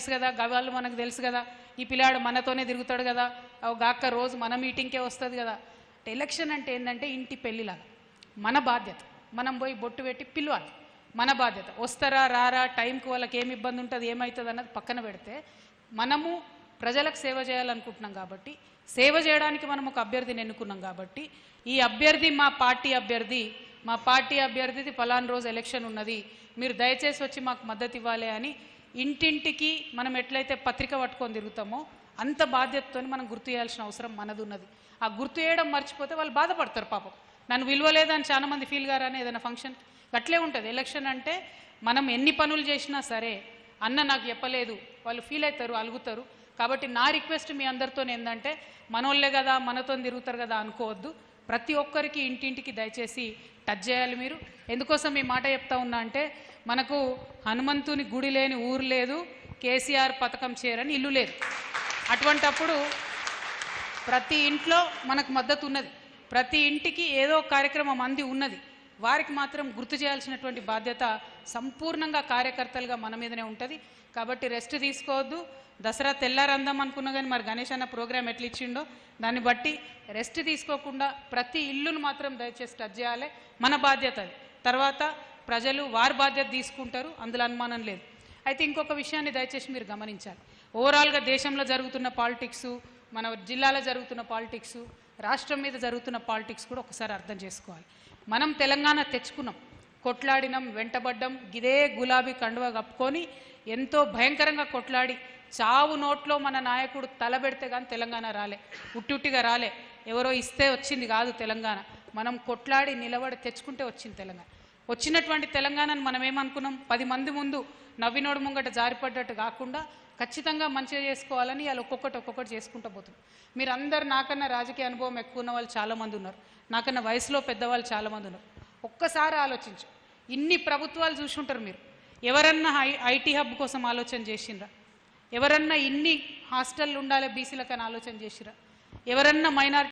తెలుసు కదా గవాళ్ళు మనకు తెలుసు కదా ఈ పిల్లాడు మనతోనే తిరుగుతాడు కదా అవు గాక్క రోజు మన మీటింగ్కే వస్తుంది కదా. అంటే ఎలక్షన్ అంటే ఏంటంటే ఇంటి పెళ్ళిలాగా. మన బాధ్యత. మనం పోయి బొట్టు పెట్టి పిలవాలి. మన బాధ్యత. వస్తారా రారా టైంకి వాళ్ళకి ఏమి ఇబ్బంది ఉంటుంది ఏమవుతుంది అన్నది పక్కన పెడితే మనము ప్రజలకు సేవ చేయాలనుకుంటున్నాం కాబట్టి సేవ చేయడానికి మనం ఒక అభ్యర్థిని ఎన్నుకున్నాం కాబట్టి ఈ అభ్యర్థి మా పార్టీ అభ్యర్థి మా పార్టీ అభ్యర్థిది ఫలానా రోజు ఎలక్షన్ ఉన్నది. మీరు దయచేసి వచ్చి మాకు మద్దతు ఇవ్వాలి అని ఇంటింటికి మనం ఎట్లయితే పత్రిక పట్టుకొని తిరుగుతామో అంత బాధ్యతతో మనం గుర్తు చేయాల్సిన అవసరం మనది ఉన్నది ఆ గుర్తు చేయడం మర్చిపోతే వాళ్ళు బాధపడతారు పాపం. నన్ను విలువలేదని చాలా మంది ఫీల్ గారని ఏదైనా ఫంక్షన్ అట్లే ఉంటుంది. ఎలక్షన్ అంటే మనం ఎన్ని పనులు చేసినా సరే అన్న నాకు చెప్పలేదు. వాళ్ళు ఫీల్ అవుతారు అలుగుతారు. కాబట్టి నా రిక్వెస్ట్ మీ అందరితో ఏంటంటే మనోళ్ళే కదా మనతో తిరుగుతారు కదా అనుకోవద్దు. ప్రతి ఒక్కరికి ఇంటింటికి దయచేసి టచ్ చేయాలి మీరు. ఎందుకోసం ఈ మాట చెప్తా ఉన్నా అంటే మనకు హనుమంతుని గుడి లేని ఊరు లేదు కేసీఆర్ పథకం చేరని ఇల్లు లేదు. అటువంటప్పుడు ప్రతి ఇంట్లో మనకు మద్దతు ఉన్నది. ప్రతి ఇంటికి ఏదో కార్యక్రమం అంది ఉన్నది. వారికి మాత్రం గుర్తు చేయాల్సినటువంటి బాధ్యత సంపూర్ణంగా కార్యకర్తలుగా మన మీదనే ఉంటుంది. కాబట్టి రెస్ట్ తీసుకోవద్దు. దసరా తెల్లారందాం అనుకున్నా కానీ మరి గణేష్ అన్న ప్రోగ్రామ్ ఎట్లా ఇచ్చిండో దాన్ని బట్టి రెస్ట్ తీసుకోకుండా ప్రతి ఇల్లును మాత్రం దయచేసి టచ్ చేయాలి. మన బాధ్యత అది. తర్వాత ప్రజలు వారి బాధ్యత తీసుకుంటారు అందులో అనుమానం లేదు. అయితే ఇంకొక విషయాన్ని దయచేసి మీరు గమనించాలి. ఓవరాల్గా దేశంలో జరుగుతున్న పాలిటిక్స్ మన జిల్లాలో జరుగుతున్న పాలిటిక్స్ రాష్ట్రం మీద జరుగుతున్న పాలిటిక్స్ కూడా ఒకసారి అర్థం చేసుకోవాలి. మనం తెలంగాణ తెచ్చుకున్నాం కొట్లాడినం వెంటబడ్డం ఇదే గులాబీ కండువ కప్పుకొని ఎంతో భయంకరంగా కొట్లాడి చావు నోట్లో మన నాయకుడు తలబెడితే కానీ తెలంగాణ రాలే ఉట్టుట్టిగా రాలే. ఎవరో ఇస్తే వచ్చింది కాదు తెలంగాణ. మనం కొట్లాడి నిలబడి తెచ్చుకుంటే వచ్చింది తెలంగాణ. వచ్చినటువంటి తెలంగాణను మనం ఏమనుకున్నాం? పది మంది ముందు నవ్వినోడు ముంగట జారిపడ్డట్టు కాకుండా ఖచ్చితంగా మంచిగా చేసుకోవాలని వాళ్ళు ఒక్కొక్కటి ఒక్కొక్కటి చేసుకుంటూ పోతుంది మీరు అందరు నాకన్నా రాజకీయ అనుభవం ఎక్కువ ఉన్న వాళ్ళు చాలామంది ఉన్నారు. నాకన్నా వయసులో పెద్దవాళ్ళు చాలామంది ఉన్నారు. ఒక్కసారి ఆలోచించు. ఇన్ని ప్రభుత్వాలు చూసుంటారు మీరు. ఎవరన్నా ఐ ఐటీ హబ్ కోసం ఆలోచన చేసిండ్రా? ఎవరన్నా ఇన్ని హాస్టళ్ళు ఉండాలి బీసీలకని ఆలోచన చేసిరా ఎవరన్నా మైనారిటీ